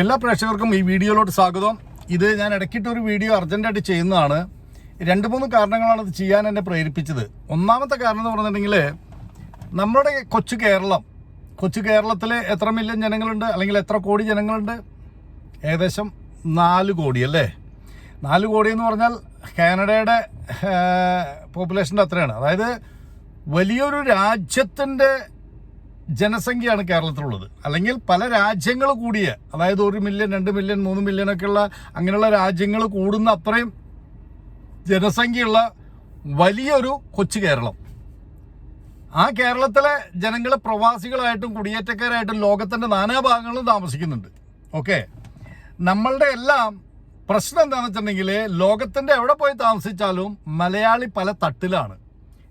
എല്ലാ പ്രേക്ഷകർക്കും ഈ വീഡിയോയിലോട്ട് സ്വാഗതം. ഇത് ഞാൻ ഇടയ്ക്കിട്ട് ഒരു വീഡിയോ അർജന്റായിട്ട് ചെയ്യുന്നതാണ്. രണ്ട് മൂന്ന് കാരണങ്ങളാണ് ഇത് ചെയ്യാൻ എന്നെ പ്രേരിപ്പിച്ചത്. ഒന്നാമത്തെ കാരണം എന്ന് പറഞ്ഞിട്ടുണ്ടെങ്കിൽ നമ്മുടെ കൊച്ചു കേരളം കൊച്ചു കേരളത്തിൽ എത്ര മില്യൺ ജനങ്ങളുണ്ട്? അല്ലെങ്കിൽ എത്ര കോടി ജനങ്ങളുണ്ട്? ഏകദേശം നാല് കോടി അല്ലേ? നാല് കോടി എന്ന് പറഞ്ഞാൽ കാനഡയുടെ പോപ്പുലേഷന്റെ അത്രയാണ്. അതായത് വലിയൊരു രാജ്യത്തിന്റെ ജനസംഖ്യയാണ് കേരളത്തിലുള്ളത്. അല്ലെങ്കിൽ പല രാജ്യങ്ങൾ കൂടിയ അതായത് ഒരു മില്യൺ രണ്ട് മില്യൺ മൂന്ന് മില്യൺ ഒക്കെ ഉള്ള അങ്ങനെയുള്ള രാജ്യങ്ങൾ കൂടുന്ന അത്രയും ജനസംഖ്യയുള്ള വലിയൊരു കൊച്ചു കേരളം. ആ കേരളത്തിലെ ജനങ്ങൾ പ്രവാസികളായിട്ടും കുടിയേറ്റക്കാരായിട്ടും ലോകത്തിന്റെ നാനാഭാഗങ്ങളിലും താമസിക്കുന്നുണ്ട്. ഓക്കെ? നമ്മളുടെ എല്ലാം പ്രശ്നം എന്താണെന്ന് വെച്ചിട്ടുണ്ടെങ്കിൽ ലോകത്തിന്റെ എവിടെ പോയി താമസിച്ചാലും മലയാളി പല തട്ടിലാണ്.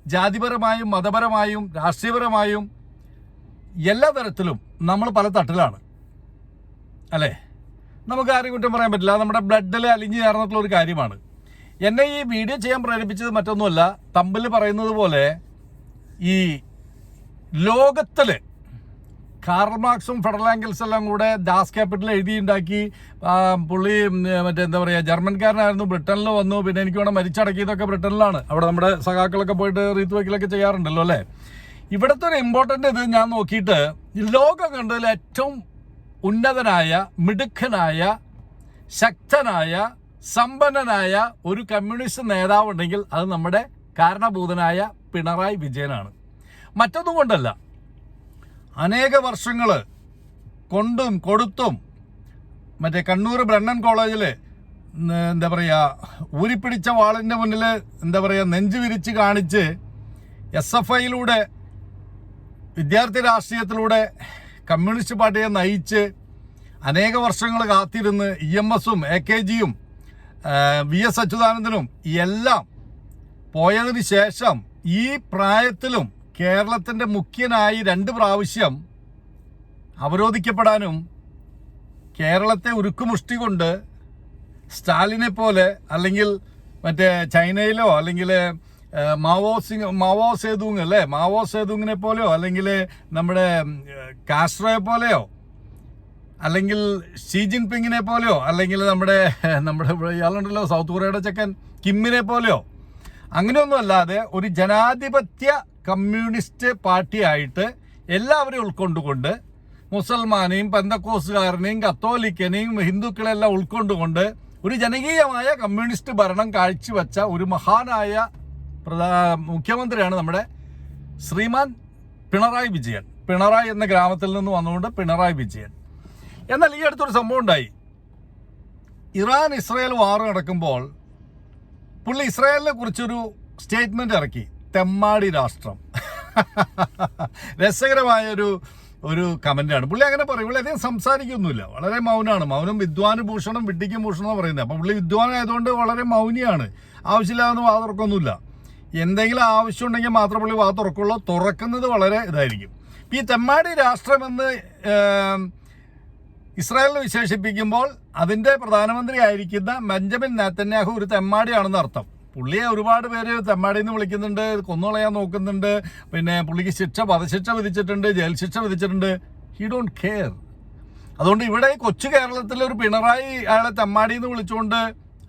ജാതിപരമായും മതപരമായും രാഷ്ട്രീയപരമായും എല്ലാ തരത്തിലും നമ്മൾ പല തട്ടിലാണ്. അല്ലേ? നമുക്ക് ആരെയും കുറ്റം പറയാൻ പറ്റില്ല. നമ്മുടെ ബ്ലഡിൽ അലിഞ്ഞു ചേർന്നിട്ടുള്ള ഒരു കാര്യമാണ്. എന്നെ ഈ വീഡിയോ ചെയ്യാൻ പ്രേരിപ്പിച്ചത് മറ്റൊന്നുമല്ല തമ്പിൽ പറയുന്നത് പോലെ ഈ ലോകത്തിൽ കാർമാക്സും ഫെഡറൽ ആംഗിൾസ് എല്ലാം കൂടെ ദാസ് ക്യാപിറ്റൽ എഴുതിയുണ്ടാക്കി. പുള്ളി മറ്റേ എന്താ പറയുക ജർമ്മൻകാരനായിരുന്നു ബ്രിട്ടനിൽ വന്നു. പിന്നെ എനിക്ക് വേണം മരിച്ചടക്കിയതൊക്കെ ബ്രിട്ടനിലാണ്. അവിടെ നമ്മുടെ സഖാക്കളൊക്കെ പോയിട്ട് റീത്ത് വയ്ക്കലൊക്കെ ചെയ്യാറുണ്ടല്ലോ അല്ലേ? ഇവിടുത്തെ ഒരു ഇമ്പോർട്ടന്റ് ഇത് ഞാൻ നോക്കിയിട്ട് ലോകം കണ്ടതിൽ ഏറ്റവും ഉന്നതനായ മിടുക്കനായ ശക്തനായ സമ്പന്നനായ ഒരു കമ്മ്യൂണിസ്റ്റ് നേതാവ് ഉണ്ടെങ്കിൽ അത് നമ്മുടെ കാരണഭൂതനായ പിണറായി വിജയനാണ്. മറ്റൊന്നും കൊണ്ടല്ല അനേക വർഷങ്ങൾ കൊണ്ടും കൊടുത്തും മറ്റേ കണ്ണൂർ ബ്രണ്ണൻ കോളേജിൽ എന്താ പറയുക ഊരിപ്പിടിച്ച വാളിന്റെ മുന്നിൽ എന്താ പറയുക നെഞ്ചു വിരിച്ച് കാണിച്ച് എസ് എഫ് ഐയിലൂടെ വിദ്യാർത്ഥി രാഷ്ട്രീയത്തിലൂടെ കമ്മ്യൂണിസ്റ്റ് പാർട്ടിയെ നയിച്ച് അനേക വർഷങ്ങൾ കാത്തിരുന്ന് ഇ എം എസും എ കെ ജിയും വി എസ് അച്യുതാനന്ദനും എല്ലാം പോയതിന് ശേഷം ഈ പ്രായത്തിലും കേരളത്തിന്റെ മുഖ്യനായി രണ്ട് പ്രാവശ്യം അവരോധിക്കപ്പെടാനും കേരളത്തെ ഉരുക്കുമുഷ്ടി കൊണ്ട് സ്റ്റാലിനെ പോലെ അല്ലെങ്കിൽ മറ്റേ ചൈനയിലോ അല്ലെങ്കിൽ മാവോ സിംഗ് മാവോ സേതുങ് അല്ലേ മാവോ സേതുങ്ങിനെ പോലെയോ? അല്ലെങ്കിൽ നമ്മുടെ കാസ്ട്രോയെ പോലെയോ? അല്ലെങ്കിൽ ഷീ ജിൻപിങ്ങിനെ പോലെയോ? അല്ലെങ്കിൽ നമ്മുടെ നമ്മുടെ ഇയാളുണ്ടല്ലോ സൗത്ത് കൊറിയയുടെ ചെക്കൻ കിമ്മിനെ പോലെയോ? അങ്ങനെയൊന്നും അല്ലാതെ ഒരു ജനാധിപത്യ കമ്മ്യൂണിസ്റ്റ് പാർട്ടിയായിട്ട് എല്ലാവരെയും ഉൾക്കൊണ്ടുകൊണ്ട് മുസൽമാനെയും പെന്തക്കോസുകാരനെയും കത്തോലിക്കനെയും ഹിന്ദുക്കളെല്ലാം ഉൾക്കൊണ്ടുകൊണ്ട് ഒരു ജനകീയമായ കമ്മ്യൂണിസ്റ്റ് ഭരണം കാഴ്ചവെച്ച ഒരു മഹാനായ മുഖ്യമന്ത്രിയാണ് നമ്മുടെ ശ്രീമാൻ പിണറായി വിജയൻ. പിണറായി എന്ന ഗ്രാമത്തിൽ നിന്ന് വന്നുകൊണ്ട് പിണറായി വിജയൻ. എന്നാൽ ഈ അടുത്തൊരു സംഭവം ഉണ്ടായി. ഇറാൻ ഇസ്രായേൽ വാർ നടക്കുമ്പോൾ പുള്ളി ഇസ്രായേലിനെ കുറിച്ചൊരു സ്റ്റേറ്റ്മെന്റ് ഇറക്കി. തെമ്മാടി രാഷ്ട്രം. രസകരമായ ഒരു കമന്റാണ്. പുള്ളി അങ്ങനെ പറയും. പുള്ളി അധികം സംസാരിക്കൊന്നുമില്ല. വളരെ മൗനമാണ് മൗനം വിദ്വാന് ഭൂഷണം വിഡ്ഢിക്കും ഭൂഷണം പറയുന്നത്. അപ്പം പുള്ളി വിദ്വാനായതുകൊണ്ട് വളരെ മൗനിയാണ്. ആവശ്യമില്ലാതെ വാ തുറക്കൊന്നുമില്ല എന്തെങ്കിലും ആവശ്യം ഉണ്ടെങ്കിൽ മാത്രം പുള്ളി വാ തുറക്കുള്ളൂ. തുറക്കുന്നത് വളരെ ഇതായിരിക്കും. ഈ തെമ്മാടി രാഷ്ട്രമെന്ന് ഇസ്രായേലിനെ വിശേഷിപ്പിക്കുമ്പോൾ അതിന്റെ പ്രധാനമന്ത്രി ആയിരിക്കുന്ന ബെഞ്ചമിൻ നാത്തന്യാഹു ഒരു തെമ്മാടിയാണെന്ന് അർത്ഥം. പുള്ളിയെ ഒരുപാട് പേര് തെമ്മാടി എന്ന് വിളിക്കുന്നുണ്ട് കൊന്നുകളയാൻ നോക്കുന്നുണ്ട് പിന്നെ പുള്ളിക്ക് ശിക്ഷ വധശിക്ഷ വിധിച്ചിട്ടുണ്ട് ജയിൽ ശിക്ഷ വിധിച്ചിട്ടുണ്ട്. ഹി ഡോണ്ട് കെയർ അതുകൊണ്ട് ഇവിടെ കൊച്ചു കേരളത്തിലെ ഒരു പിണറായി അയാളെ തെമ്മാടി എന്ന് വിളിച്ചുകൊണ്ട്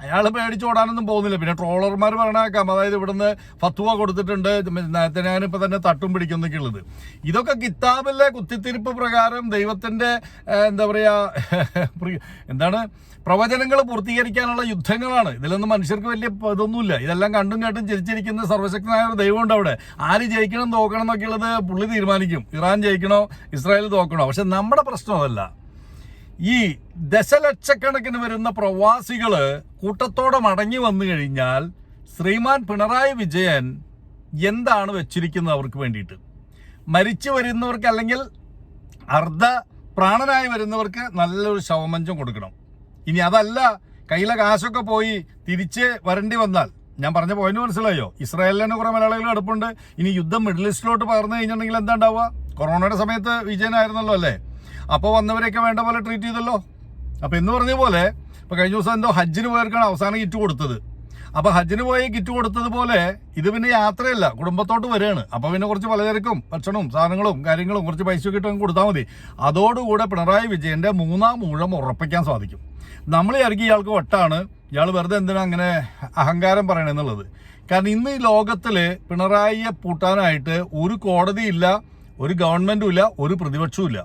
അയാൾ പേടിച്ചോടാനൊന്നും പോകുന്നില്ല. പിന്നെ ട്രോളർമാർ പറഞ്ഞേക്കാം. അതായത് ഇവിടുന്ന് ഫത്തുവ കൊടുത്തിട്ടുണ്ട്. നേരത്തെ തന്നെ തട്ടും പിടിക്കുന്നൊക്കെ ഉള്ളത്. ഇതൊക്കെ കിതാബിലെ കുത്തിത്തിരിപ്പ് പ്രകാരം ദൈവത്തിന്റെ എന്താ പറയുക എന്താണ്? പ്രവചനങ്ങൾ പൂർത്തീകരിക്കാനുള്ള യുദ്ധങ്ങളാണ്. ഇതിലൊന്നും മനുഷ്യർക്ക് വലിയ ഇതൊന്നുമില്ല. ഇതെല്ലാം കണ്ടും കേട്ടും ചിരിച്ചിരിക്കുന്ന സർവശക്തനായ ഒരു ദൈവമുണ്ട് അവിടെ. ആര് ജയിക്കണം തോക്കണം എന്നൊക്കെ ഉള്ളത് പുള്ളി തീരുമാനിക്കും. ഇറാൻ ജയിക്കണോ ഇസ്രായേൽ തോക്കണോ? പക്ഷെ നമ്മുടെ പ്രശ്നം അതല്ല. ഈ ദശലക്ഷക്കണക്കിന് വരുന്ന പ്രവാസികൾ കൂട്ടത്തോടെ മടങ്ങി വന്നു കഴിഞ്ഞാൽ ശ്രീമാൻ പിണറായി വിജയൻ എന്താണ് വെച്ചിരിക്കുന്നത് അവർക്ക് വേണ്ടിയിട്ട്? മരിച്ചു വരുന്നവർക്ക് അല്ലെങ്കിൽ അർദ്ധ പ്രാണനായി വരുന്നവർക്ക് നല്ലൊരു ശവമഞ്ചം കൊടുക്കണം. ഇനി അതല്ല കയ്യിലെ കാശൊക്കെ പോയി തിരിച്ച് വരേണ്ടി വന്നാൽ. ഞാൻ പറഞ്ഞ പോയിന്റ് മനസ്സിലായോ? ഇസ്രായേലിന് കുറെ മലയാളികൾ അടുപ്പുണ്ട് ഇനി യുദ്ധം മിഡിൽ ഈസ്റ്റിലോട്ട് പകർന്നു കഴിഞ്ഞിട്ടുണ്ടെങ്കിൽ എന്താ ഉണ്ടാവുക? കൊറോണയുടെ സമയത്ത് വിജയനായിരുന്നല്ലോ അല്ലേ? അപ്പോൾ വന്നവരെയൊക്കെ വേണ്ട പോലെ ട്രീറ്റ് ചെയ്തല്ലോ. അപ്പോൾ എന്ന് പറഞ്ഞ പോലെ ഇപ്പോൾ കഴിഞ്ഞ ദിവസം എന്തോ ഹജ്ജിന് പോയവർക്കാണ് അവസാനം കിറ്റ് കൊടുത്തത്. അപ്പോൾ ഹജ്ജിന് പോയി കിറ്റ് കൊടുത്തതുപോലെ ഇത് പിന്നെ യാത്രയല്ല കുടുംബത്തോട്ട് വരികയാണ്. അപ്പോൾ പിന്നെ കുറച്ച് പലചരക്കും ഭക്ഷണവും സാധനങ്ങളും കാര്യങ്ങളും കുറച്ച് പൈസ കിട്ടും കൊടുത്താൽ മതി. അതോടുകൂടെ പിണറായി വിജയന്റെ മൂന്നാം ഊഴം ഉറപ്പിക്കാൻ സാധിക്കും. നമ്മൾ ഇറങ്ങി ഇയാൾക്ക് വട്ടാണ് ഇയാൾ വെറുതെ എന്തിനാ അങ്ങനെ അഹങ്കാരം പറയണെന്നുള്ളത്. കാരണം ഇന്ന് ഈ ലോകത്തിൽ പിണറായിയെ പൂട്ടാനായിട്ട് ഒരു കോടതിയില്ല ഒരു ഗവൺമെന്റും ഇല്ല ഒരു പ്രതിപക്ഷവും ഇല്ല.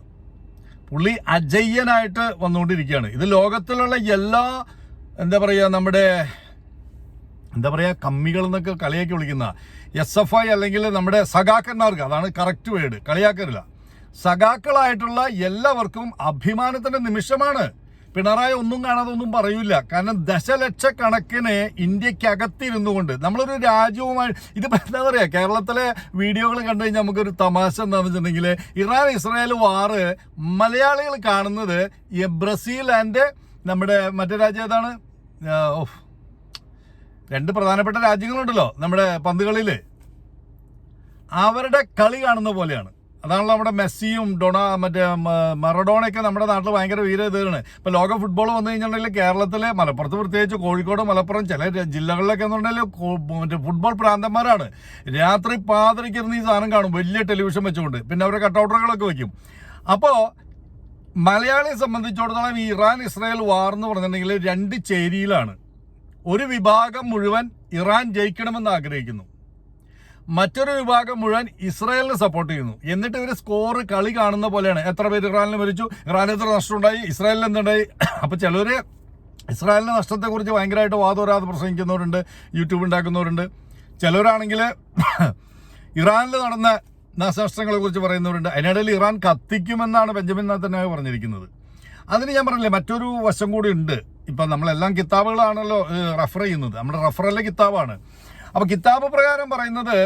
പുള്ളി അജയ്യനായിട്ട് വന്നുകൊണ്ടിരിക്കുകയാണ്. ഇത് ലോകത്തിലുള്ള എല്ലാ എന്താ പറയുക നമ്മുടെ എന്താ പറയുക കമ്മികൾ എന്നൊക്കെ കളിയാക്കി വിളിക്കുന്ന എസ് എഫ് ഐ അല്ലെങ്കിൽ നമ്മുടെ സഖാക്കന്മാർക്ക് അതാണ് കറക്റ്റ് വേർഡ് കളിയാക്കരുല്ല സഖാക്കളായിട്ടുള്ള എല്ലാവർക്കും അഭിമാനത്തിന്റെ നിമിഷമാണ് പിണറായി ഒന്നും കാണാതെ ഒന്നും പറയൂല. കാരണം ദശലക്ഷക്കണക്കിന് ഇന്ത്യക്കകത്തിരുന്നു കൊണ്ട് നമ്മളൊരു രാജ്യവുമായി ഇതിപ്പോ എന്താ പറയുക കേരളത്തിലെ വീഡിയോകൾ കണ്ടു കഴിഞ്ഞാൽ നമുക്കൊരു തമാശ എന്താണെന്ന് വെച്ചിട്ടുണ്ടെങ്കിൽ ഇറാൻ ഇസ്രായേൽ വാറ് മലയാളികൾ കാണുന്നത് ബ്രസീൽ ആൻഡ് നമ്മുടെ മറ്റേ രാജ്യം ഏതാണ്? ഓഫ്. രണ്ട് പ്രധാനപ്പെട്ട രാജ്യങ്ങളുണ്ടല്ലോ നമ്മുടെ പന്തുകളിൽ അവരുടെ കളി കാണുന്ന പോലെയാണ്. അതാണല്ലോ നമ്മുടെ മെസ്സിയും ഡൊണ മറ്റേ മറഡോണയൊക്കെ നമ്മുടെ നാട്ടിൽ ഭയങ്കര വീര ഇതാണ് ഇപ്പൊ ലോക ഫുട്ബോൾ വന്നു കഴിഞ്ഞിട്ടുണ്ടെങ്കിൽ കേരളത്തിലെ മലപ്പുറത്ത് പ്രത്യേകിച്ച് കോഴിക്കോട് മലപ്പുറം ചില ജില്ലകളിലൊക്കെ എന്ന് പറഞ്ഞാൽ മറ്റേ ഫുട്ബോൾ പ്രാന്തന്മാരാണ്. രാത്രി പാതിരിക്കിരുന്ന് ഈ സാധനം കാണും. വലിയ ടെലിവിഷൻ വെച്ചുകൊണ്ട്. പിന്നെ അവരുടെ കട്ടൗട്ടറുകളൊക്കെ വെക്കും. അപ്പോൾ മലയാളിയെ സംബന്ധിച്ചിടത്തോളം ഇറാൻ ഇസ്രായേൽ വാർ എന്ന് പറഞ്ഞിട്ടുണ്ടെങ്കിൽ രണ്ട് ചേരിയിലാണ്. ഒരു വിഭാഗം മുഴുവൻ ഇറാൻ ജയിക്കണമെന്ന് ആഗ്രഹിക്കുന്നു. മറ്റൊരു വിഭാഗം മുഴുവൻ ഇസ്രായേലിനെ സപ്പോർട്ട് ചെയ്യുന്നു. എന്നിട്ട് ഇവർ സ്കോർ കളി കാണുന്ന പോലെയാണ്. എത്ര പേര് ഇറാനിൽ മരിച്ചു? ഇറാനിൽ എത്ര നഷ്ടമുണ്ടായി? ഇസ്രായേലിൽ എന്തുണ്ടായി? അപ്പൊ ചിലര് ഇസ്രായേലിന്റെ നഷ്ടത്തെക്കുറിച്ച് ഭയങ്കരമായിട്ട് വാദം വാദോരാതെ പ്രസംഗിക്കുന്നവരുണ്ട് യൂട്യൂബ് ഉണ്ടാക്കുന്നവരുണ്ട്. ചിലവരാണെങ്കിൽ ഇറാനിൽ നടന്ന നാശനഷ്ടങ്ങളെ കുറിച്ച് പറയുന്നവരുണ്ട്. അതിനിടയിൽ ഇറാൻ കത്തിക്കുമെന്നാണ് ബെഞ്ചമിൻ നാത്തനാവ് പറഞ്ഞിരിക്കുന്നത്. അതിന് ഞാൻ പറഞ്ഞില്ലേ മറ്റൊരു വശം കൂടി ഉണ്ട്. ഇപ്പം നമ്മളെല്ലാം കിതാബുകളാണല്ലോ റെഫർ ചെയ്യുന്നത്. നമ്മുടെ റെഫറല്ലേ കിതാബാണ്. അപ്പൊ കിതാബ് പ്രകാരം പറയുന്നത്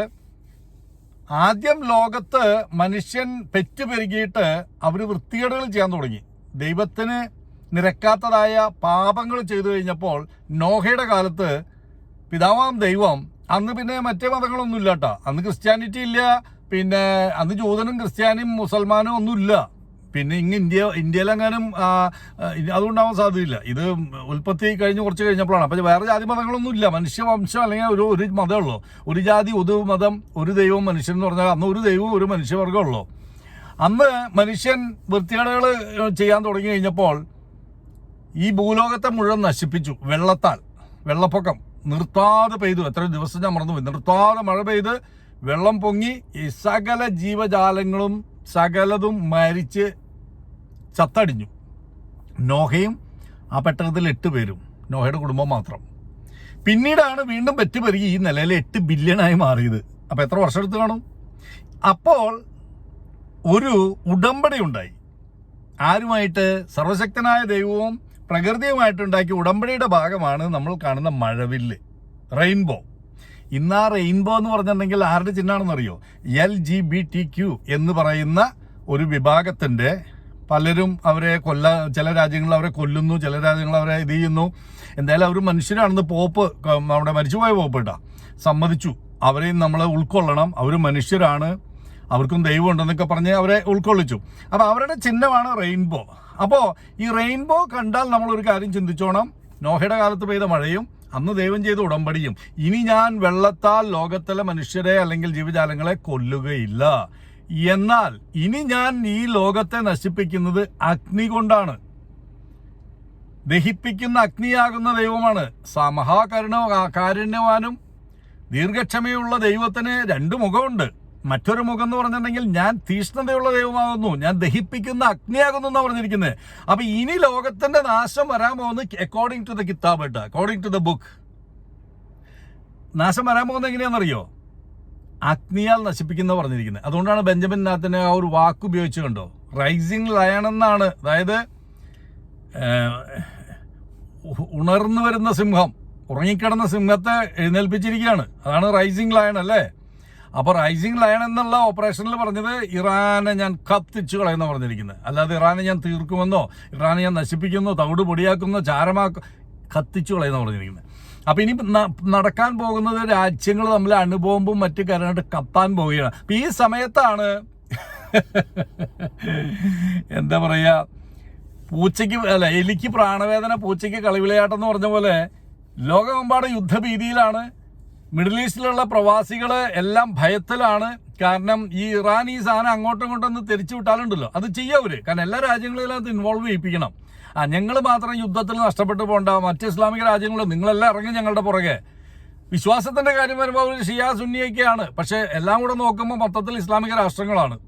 ആദ്യം ലോകത്ത് മനുഷ്യൻ പെറ്റു പെരുകിയിട്ട് അവർ വൃത്തികേടുകൾ ചെയ്യാൻ തുടങ്ങി. ദൈവത്തിന് നിരക്കാത്തതായ പാപങ്ങൾ ചെയ്തു കഴിഞ്ഞപ്പോൾ നോഹയുടെ കാലത്ത് പിതാവാം ദൈവം അന്ന് പിന്നെ മറ്റേ മതങ്ങളൊന്നും ഇല്ല കേട്ടോ അന്ന് ക്രിസ്ത്യാനിറ്റി ഇല്ല പിന്നെ അന്ന് ജൂതനും ക്രിസ്ത്യാനിയും മുസൽമാനും ഒന്നുമില്ല. പിന്നെ ഇങ്ങ് ഇന്ത്യ ഇന്ത്യയിലെങ്ങാനും അതുണ്ടാവാൻ സാധ്യതയില്ല. ഇത് ഉൽപ്പത്തി കഴിഞ്ഞ് കുറച്ച് കഴിഞ്ഞപ്പോഴാണ്. അപ്പോൾ വേറെ ജാതി മതങ്ങളൊന്നും ഇല്ല. മനുഷ്യവംശം അല്ലെങ്കിൽ ഒരു ഒരു മതമുള്ളൂ ഒരു ജാതി ഒരു മതം ഒരു ദൈവം മനുഷ്യൻ എന്ന് പറഞ്ഞാൽ അന്ന് ഒരു ദൈവവും ഒരു മനുഷ്യവർഗമുള്ളൂ അന്ന് മനുഷ്യൻ വൃത്തികേടുകൾ ചെയ്യാൻ തുടങ്ങി കഴിഞ്ഞപ്പോൾ ഈ ഭൂലോകത്തെ മുഴുവൻ നശിപ്പിച്ചു. വെള്ളത്താൽ. വെള്ളപ്പൊക്കം. നിർത്താതെ പെയ്തു. എത്ര ദിവസം ഞാൻ മറന്നുപോയി. നിർത്താതെ മഴ പെയ്ത് വെള്ളം പൊങ്ങി സകല ജീവജാലങ്ങളും സകലതും മരിച്ച് ചത്തടിഞ്ഞു. നോഹയും ആ പെട്ടകത്തിൽ എട്ട് പേരും നോഹയുടെ കുടുംബം മാത്രം. പിന്നീടാണ് വീണ്ടും പെറ്റുപെരുകി ഈ നിലയിൽ എട്ട് ബില്യണായി മാറിയത്. അപ്പോൾ എത്ര വർഷം എടുത്ത് കാണും? അപ്പോൾ ഒരു ഉടമ്പടി ഉണ്ടായി ആരുമായിട്ട്? സർവശക്തനായ ദൈവവും പ്രകൃതിയുമായിട്ട് ഉണ്ടാക്കിയ ഉടമ്പടിയുടെ ഭാഗമാണ് നമ്മൾ കാണുന്ന മഴവില്ല് റെയിൻബോ. ഇന്ന് ആ റെയിൻബോ എന്ന് പറഞ്ഞിട്ടുണ്ടെങ്കിൽ ആരുടെ ചിഹ്നമാണെന്ന് അറിയോ? L G B T Q എന്ന് പറയുന്ന ഒരു വിഭാഗത്തിന്റെ പലരും അവരെ കൊല്ല ചില രാജ്യങ്ങളിൽ അവരെ കൊല്ലുന്നു ചില രാജ്യങ്ങൾ അവരെ ഇത് ചെയ്യുന്നു. എന്തായാലും അവർ മനുഷ്യരാണെന്ന് പോപ്പ് നമ്മുടെ മരിച്ചുപോയ പോപ്പ് ഇട്ടാ സമ്മതിച്ചു. അവരെയും നമ്മൾ ഉൾക്കൊള്ളണം. അവർ മനുഷ്യരാണ്. അവർക്കും ദൈവം ഉണ്ടെന്നൊക്കെ പറഞ്ഞ് അവരെ ഉൾക്കൊള്ളിച്ചു. അപ്പോൾ അവരുടെ ചിഹ്നമാണ് റെയിൻബോ. അപ്പോൾ ഈ റെയിൻബോ കണ്ടാൽ നമ്മൾ ഒരു കാര്യം ചിന്തിച്ചോണം. നോഹയുടെ കാലത്ത് പെയ്ത മഴയും അന്ന് ദൈവം ചെയ്ത ഉടമ്പടിയും. ഇനി ഞാൻ വെള്ളത്താൽ ലോകത്തിലെ മനുഷ്യരെ അല്ലെങ്കിൽ ജീവജാലങ്ങളെ കൊല്ലുകയില്ല. എന്നാൽ ഇനി ഞാൻ ഈ ലോകത്തെ നശിപ്പിക്കുന്നത് അഗ്നി കൊണ്ടാണ്. ദഹിപ്പിക്കുന്ന അഗ്നിയാകുന്ന ദൈവമാണ്. സമഹാകരുണ കാരുണ്യവാനും ദീർഘക്ഷമയുള്ള ദൈവത്തിന് രണ്ട് മുഖമുണ്ട്. മറ്റൊരു മുഖം എന്ന് പറഞ്ഞിട്ടുണ്ടെങ്കിൽ ഞാൻ തീഷ്ണതയുള്ള ദൈവമാകുന്നു. ഞാൻ ദഹിപ്പിക്കുന്ന അഗ്നിയാകുന്നു എന്നാണ് പറഞ്ഞിരിക്കുന്നത് അപ്പൊ ഇനി ലോകത്തിന്റെ നാശം വരാൻ പോകുന്നത് അക്കോർഡിംഗ് ടു ദ കിതാബ് കേട്ടോ. അക്കോർഡിംഗ് ടു ദ ബുക്ക് നാശം വരാൻ പോകുന്നത് എങ്ങനെയാണെന്നറിയോ? അഗ്നിയാൽ നശിപ്പിക്കുന്ന പറഞ്ഞിരിക്കുന്നത് അതുകൊണ്ടാണ് ബെഞ്ചമിൻ നാത്തിന് ആ ഒരു വാക്ക് ഉപയോഗിച്ച് കണ്ടോ? റൈസിങ് ലയൺ എന്നാണ്. അതായത് ഉണർന്നു വരുന്ന സിംഹം. ഉറങ്ങിക്കിടന്ന സിംഹത്തെ എഴുന്നേൽപ്പിച്ചിരിക്കുകയാണ്. അതാണ് റൈസിങ് ലയൺ അല്ലേ? അപ്പൊ റൈസിംഗ് ലയൺ എന്നുള്ള ഓപ്പറേഷനിൽ പറഞ്ഞത് ഇറാനെ ഞാൻ കത്തിച്ചു കളയുന്ന പറഞ്ഞിരിക്കുന്നത്. അല്ലാതെ ഇറാനെ ഞാൻ തീർക്കുമെന്നോ ഇറാനെ ഞാൻ നശിപ്പിക്കുന്നോ തവിട് പൊടിയാക്കുന്നോ ചാരമാക്ക കത്തിച്ചു കളയുന്ന പറഞ്ഞിരിക്കുന്നത്. അപ്പൊ ഇനി നടക്കാൻ പോകുന്നത് രാജ്യങ്ങൾ തമ്മിൽ അണുബോംബും മറ്റു കാര്യമായിട്ട് കത്താൻ പോവുകയാണ്. അപ്പൊ ഈ സമയത്താണ് എന്താ പറയാ പൂച്ചയ്ക്ക് അല്ല എലിക്ക് പ്രാണവേദന പൂച്ചയ്ക്ക് കളിവിളയാട്ടം എന്ന് പറഞ്ഞ പോലെ ലോകമെമ്പാട് യുദ്ധഭീതിയിലാണ് മിഡിൽ ഈസ്റ്റിലുള്ള പ്രവാസികൾ എല്ലാം ഭയത്തിലാണ്. കാരണം ഈ ഇറാൻ ഈ സാധനം അങ്ങോട്ടും ഇങ്ങോട്ടും ഒന്ന് തിരിച്ചു വിട്ടാലുണ്ടല്ലോ. അത് ചെയ്യാവര് കാരണം എല്ലാ രാജ്യങ്ങളിലും അത് ഇൻവോൾവ് ചെയ്യിപ്പിക്കണം. ആ ഞങ്ങൾ മാത്രം യുദ്ധത്തിൽ നഷ്ടപ്പെട്ടു പോകണ്ട. മറ്റ് ഇസ്ലാമിക രാജ്യങ്ങളും നിങ്ങളെല്ലാം ഇറങ്ങി ഞങ്ങളുടെ പുറകെ. വിശ്വാസത്തിന്റെ കാര്യം വരുമ്പോൾ അവർ ഷിയാ സുന്നിയൊക്കെയാണ്. പക്ഷേ എല്ലാം കൂടെ നോക്കുമ്പോൾ മൊത്തത്തിൽ ഇസ്ലാമിക രാഷ്ട്രങ്ങളാണ്.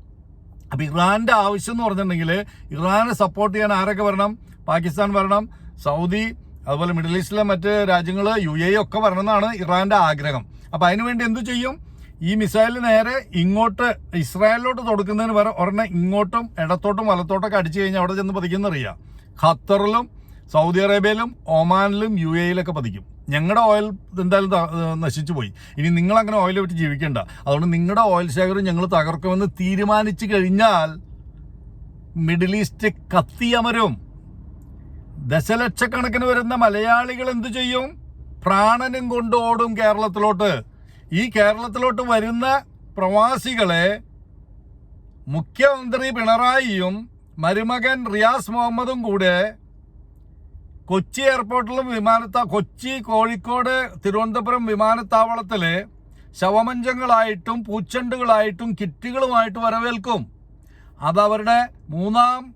അപ്പോൾ ഇറാന്റെ ആവശ്യം എന്ന് പറഞ്ഞിട്ടുണ്ടെങ്കിൽ ഇറാനെ സപ്പോർട്ട് ചെയ്യാൻ ആരൊക്കെ വരണം? പാകിസ്ഥാൻ വരണം സൗദി അതുപോലെ മിഡിൽ ഈസ്റ്റിലെ മറ്റ് രാജ്യങ്ങൾ യു എ ഒക്കെ വരണമെന്നാണ് ഇറാന്റെ ആഗ്രഹം. അപ്പൊ അതിനുവേണ്ടി എന്തു ചെയ്യും? ഈ മിസൈൽ നേരെ ഇങ്ങോട്ട് ഇസ്രായേലിലോട്ട് തൊടുക്കുന്നതിന് വരെ ഒരെണ്ണം ഇങ്ങോട്ടും ഇടത്തോട്ടും വലത്തോട്ടൊക്കെ അടിച്ചു കഴിഞ്ഞാൽ അവിടെ ചെന്ന് പതിക്കുന്നറിയാം ഖത്തറിലും സൗദി അറേബ്യയിലും ഒമാനിലും യു എയിലൊക്കെ പതിക്കും. ഞങ്ങളുടെ ഓയിൽ എന്തായാലും നശിച്ചു പോയി. ഇനി നിങ്ങൾ അങ്ങനെ ഓയിൽ വിട്ട് ജീവിക്കേണ്ട. അതുകൊണ്ട് നിങ്ങളുടെ ഓയിൽ ശേഖരം ഞങ്ങൾ തകർക്കുമെന്ന് തീരുമാനിച്ചു കഴിഞ്ഞാൽ മിഡിൽ ഈസ്റ്റ് കത്തിയമരും. ദശലക്ഷക്കണക്കിന് വരുന്ന മലയാളികൾ എന്തു ചെയ്യും? പ്രാണനും കൊണ്ട് ഓടും കേരളത്തിലോട്ട്. ഈ കേരളത്തിലോട്ട് വരുന്ന പ്രവാസികളെ മുഖ്യമന്ത്രി പിണറായിയും മരുമകൻ റിയാസ് മുഹമ്മദും കൂടെ കൊച്ചി എയർപോർട്ടിലും വിമാനത്താ കൊച്ചി കോഴിക്കോട് തിരുവനന്തപുരം വിമാനത്താവളത്തിൽ ശവമഞ്ചങ്ങളായിട്ടും പൂച്ചെണ്ടുകളായിട്ടും കിറ്റുകളുമായിട്ട് വരവേൽക്കും. അതവരുടെ മൂന്നാം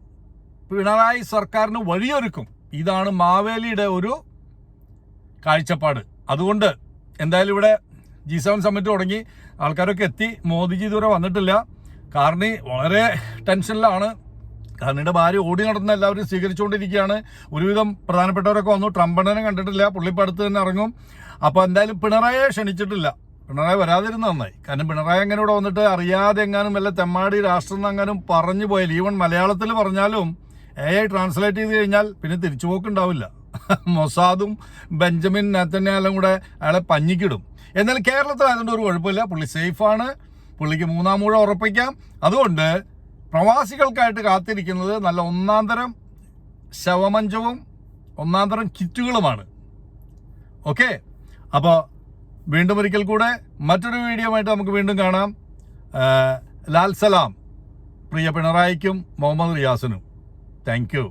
പിണറായി സർക്കാരിന് വഴിയൊരുക്കും. ഇതാണ് മാവേലിയുടെ ഒരു കാഴ്ചപ്പാട്. അതുകൊണ്ട് എന്തായാലും ഇവിടെ ജി സെവൻ സമ്മിറ്റ് തുടങ്ങി. ആൾക്കാരൊക്കെ എത്തി. മോദിജി ഇതുവരെ വന്നിട്ടില്ല. കാരണം വളരെ ടെൻഷനിലാണ്. കാരണിയുടെ ഭാര്യ ഓടി നടന്ന എല്ലാവരും സ്വീകരിച്ചുകൊണ്ടിരിക്കുകയാണ്. ഒരുവിധം പ്രധാനപ്പെട്ടവരൊക്കെ വന്നു. ട്രംപണനെ കണ്ടിട്ടില്ല. പുള്ളിപ്പടുത്ത് തന്നെ ഇറങ്ങും. അപ്പോൾ എന്തായാലും പിണറായിയെ ക്ഷണിച്ചിട്ടില്ല. പിണറായി വരാതിരുന്ന നന്നായി. കാരണം പിണറായി അങ്ങനെ ഇവിടെ വന്നിട്ട് അറിയാതെ എങ്ങാനും വല്ല തെമ്മാടി രാഷ്ട്രം എങ്ങാനും പറഞ്ഞു പോയാൽ ഈവൻ മലയാളത്തിൽ പറഞ്ഞാലും എ ഐ ട്രാൻസ്ലേറ്റ് ചെയ്ത് കഴിഞ്ഞാൽ പിന്നെ തിരിച്ചുപോക്കുണ്ടാവില്ല മൊസാദും ബെഞ്ചമിൻ നെത്തന്യാലും കൂടെ അയാളെ പഞ്ഞിക്കിടും. എന്നാൽ കേരളത്തിൽ അതുകൊണ്ട് ഒരു കുഴപ്പമില്ല. പുള്ളി സേഫാണ് പുള്ളിക്ക് മൂന്നാം മൂഴ ഉറപ്പിക്കാം. അതുകൊണ്ട് പ്രവാസികൾക്കായിട്ട് കാത്തിരിക്കുന്നത് നല്ല ഒന്നാന്തരം ശവമഞ്ചവും ഒന്നാന്തരം കിറ്റുകളുമാണ്. ഓക്കെ അപ്പോൾ വീണ്ടും ഒരിക്കൽ കൂടെ മറ്റൊരു വീഡിയോ ആയിട്ട് നമുക്ക് വീണ്ടും കാണാം. ലാൽ സലാം. പ്രിയ പിണറായിക്കും മുഹമ്മദ് റിയാസിനും. Thank you